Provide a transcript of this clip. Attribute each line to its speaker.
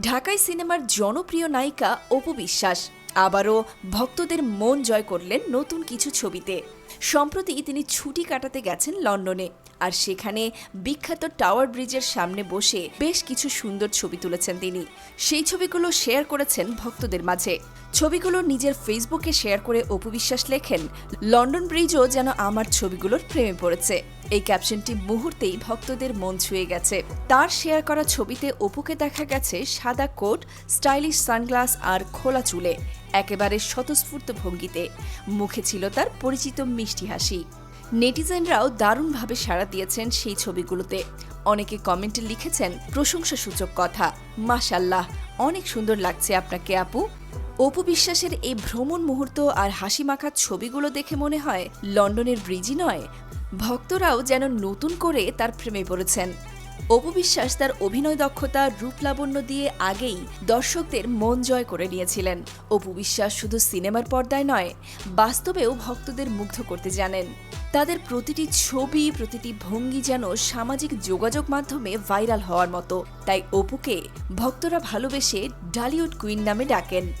Speaker 1: ঢাকায় সিনেমার জনপ্রিয় নায়িকা অপু বিশ্বাস। আবারও ভক্তদের মন জয় করলেন নতুন কিছু ছবিতে। সম্প্রতি তিনি ছুটি কাটাতে গেছেন লন্ডনে, আর সেখানে বিখ্যাত টাওয়ার ব্রিজের সামনে বসে বেশ কিছু সুন্দর ছবি তুলেছেন তিনি। সেই ছবিগুলো শেয়ার করেছেন ভক্তদের মাঝে। ছবিগুলো নিজের ফেসবুকে শেয়ার করে অপু বিশ্বাস লেখেন, লন্ডন ব্রিজও যেন আমার ছবিগুলোর প্রেমে পড়েছে। এই ক্যাপশনটি মুহূর্তেই ভক্তদের মন ছুঁয়ে গেছে। তার শেয়ার করা ছবিতে অপুকে দেখা গেছে সাদা কোট, স্টাইলিশ সানগ্লাস আর খোলা চুলে। একেবারে স্বতঃস্ফূর্ত ভঙ্গিতে। মুখে ছিল তার পরিচিত মিষ্টি হাসি। নেটিজেনরাও দারুণভাবে সাড়া দিয়েছেন সেই ছবিগুলোতে। অনেকে কমেন্টে লিখেছেন, প্রশংসাসূচক কথা। মাশাল্লাহ অনেক সুন্দর লাগছে আপনাকে আপু। অপু বিশ্বাসের এই ভ্রমণ মুহূর্ত আর হাসি মাখার ছবিগুলো দেখে মনে হয়, লন্ডনের ব্রিজই নয়। ভক্তরাও যেন নতুন করে তার প্রেমে পড়েছেন। অপু বিশ্বাস তার অভিনয় দক্ষতা রূপলাবণ্য দিয়ে আগেই দর্শকদের মন জয় করে নিয়েছিলেন। অপু বিশ্বাস শুধু সিনেমার পর্দায় নয়, বাস্তবেও ভক্তদের মুগ্ধ করতে জানেন। তাদের প্রতিটি ছবি, প্রতিটি ভঙ্গি যেন সামাজিক যোগাযোগ মাধ্যমে ভাইরাল হওয়ার মতো। তাই অপুকে ভক্তরা ভালোবেসে ডালিউড কুইন নামে ডাকেন।